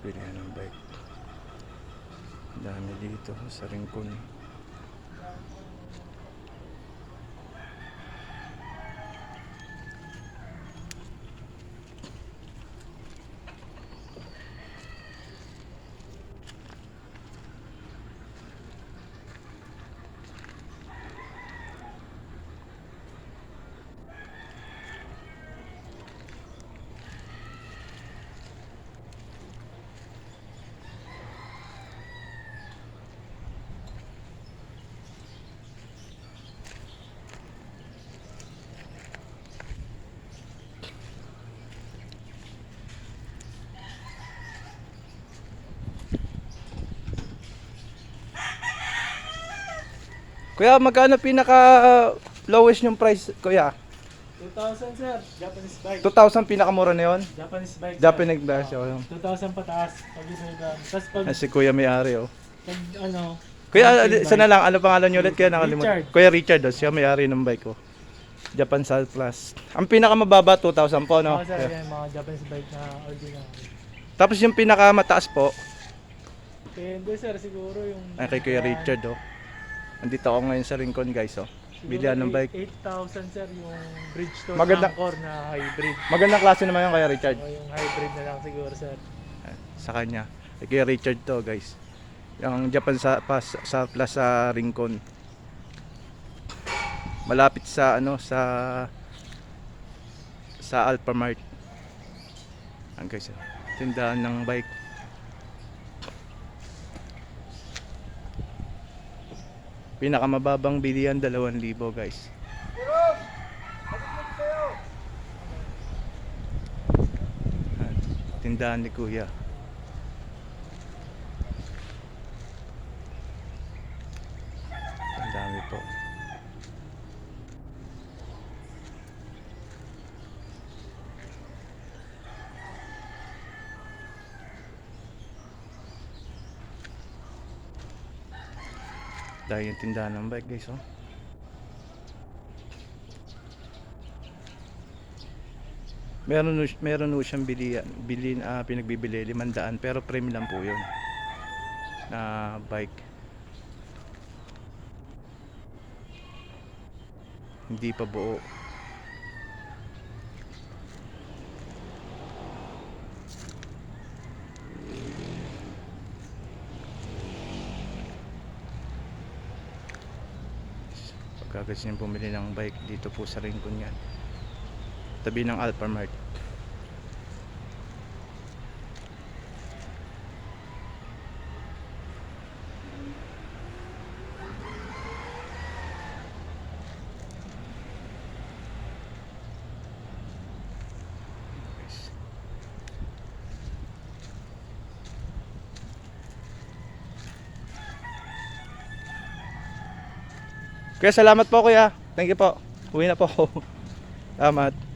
bilihan ng bike. Dami dito sa Rincon. Kuya, magkano pinaka uh, lowest yung price, kuya? 2,000 sir, Japanese bike. 2,000 pinakamura na yun? Japanese bike. sir. Japanese version. Oo, 2,000 pataas. Pag iba. Tapos pag, Ah, si kuya may-ari, oh. pag ano, Kuya, mountain na bike, lang, ano pangalan niyo ulit? Kaya nakalimutan. Richard. Kuya Richard, oh, siya may-ari ng bike ko. Japan Sal Plus. Ang pinakamababa, 2,000 po, no? Oo, sir, Kuya. yan, mga Japanese bike na original. Tapos yung pinakamataas po, Depende sir, siguro yung... ay kay Kuya Richard, oh. Andito ako ngayon sa Rincon, guys, oh. Bilihan ng bike. 8,000 sir, yung Bridgestone Maganda- Angkor na hybrid. Magandang klase naman yung Kuya Richard. O yung hybrid na lang siguro sir. sa kanya. Kay Kuya Richard to, guys. Yung Japan sa pas, sa Plaza Rincon. Malapit sa ano sa sa Alphamart. Ang guys, oh. tindahan ng bike. Pinakamababang bilihan 2,000 guys. Tindahan ni Kuya. Ang dami po. Dahil yung tindahan ng bike guys oh. Meron meron nu siyang bilian, bilin ah, pinagbibili 500 pero premium lang po 'yun. Na bike. Hindi pa buo. Gusto niyo bumili ng bike dito po sa Rincon yan. Tabi ng Alphamart. Kaya salamat po kuya. Thank you po. Uwi na po ako. Salamat.